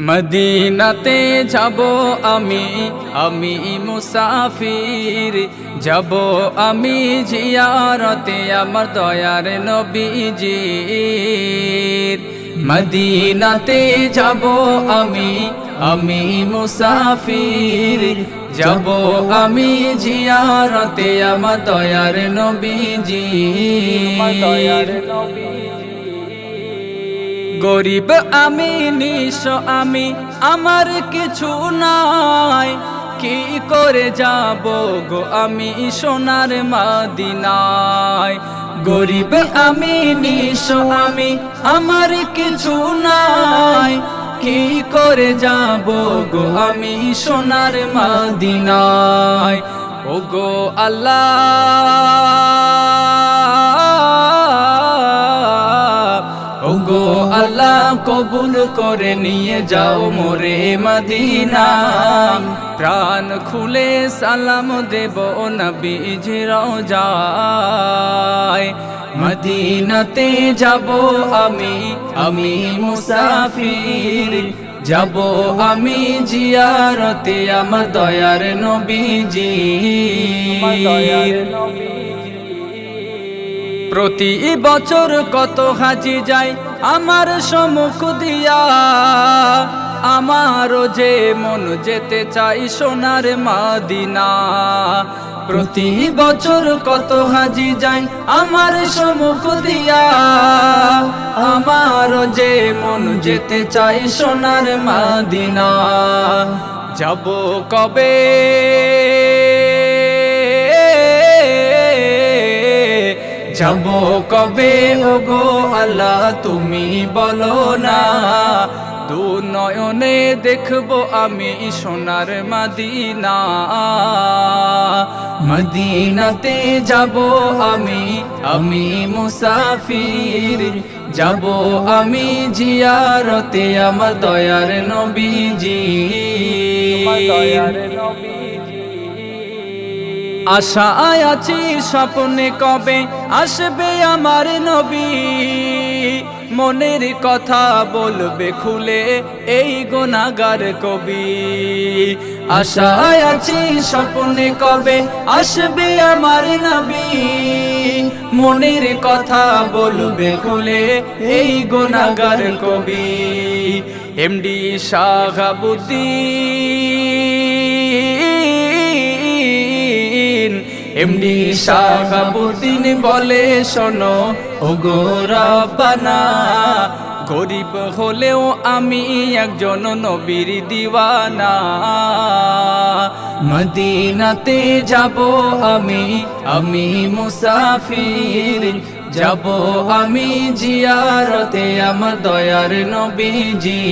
মদিনাতে যাব আমি আমি মুসাফির। যাব আমি জিয়ারতে আমার দয়ার নবীজির। মদিনাতে যাব আমি আমি মুসাফির। যাব আমি জিয়ারতে আমার দয়ার নবীজির। গরিব আমি, নিঃস আমি, আমার কিছু নাই। কি করে যাব গো আমি সোনার মাদিনায়? গরিব আমি, নিঃস আমি, আমার কিছু নাই। কি করে যাব গো আমি সোনার মাদিনায়? ও গো আল্লাহ! ওগো আল্লাহ কবুল করে নিয়ে যাও মোরে মদিনা প্রাণ খুলে সালাম দেব নবীজি যায় মদিনাতে যাব আমি আমি মুসাফির। যাব আমি জিয়ারতে আমার দয়ার নবীজি। প্রতি বছর কত হাজি যায় আমার সম্মুখ দিয়া, আমারও যে মন যেতে চাই সোনার মাদিনা। প্রতি বছর কত হাজি যাই আমার সম্মুখ দিয়া, আমারও যে মন যেতে চাই সোনার মাদিনা। যাব কবে যাব কবে? ওগো আল্লাহ, তুমি বলো না। দু নয়নে দেখব আমি সোনার মাদিনা। মদিনাতে যাব আমি আমি মুসাফির। যাব আমি জিয়ারতে আমার দয়ার নবীজি। আশায় আছি স্বপ্নে কবে আসবে আমার নবী? মনের কথা বলবে খুলে এই গোনাগার কবি। আশায় আছি স্বপ্নে কবে আসবে আমার নবী? মনের কথা বলবে খুলে এই গোনাগার কবি। এমডি শাহাবুদ্দিন। এমডি শাহাবুদ্দিন বলে, শোনো ও গোরাবানা গরিব হলেও আমি একজন নবীর দিওয়ানা। মদিনাতে যাব আমি আমি মুসাফির। যাব আমি জিয়ারতে, আমার দয়ার নবীজি।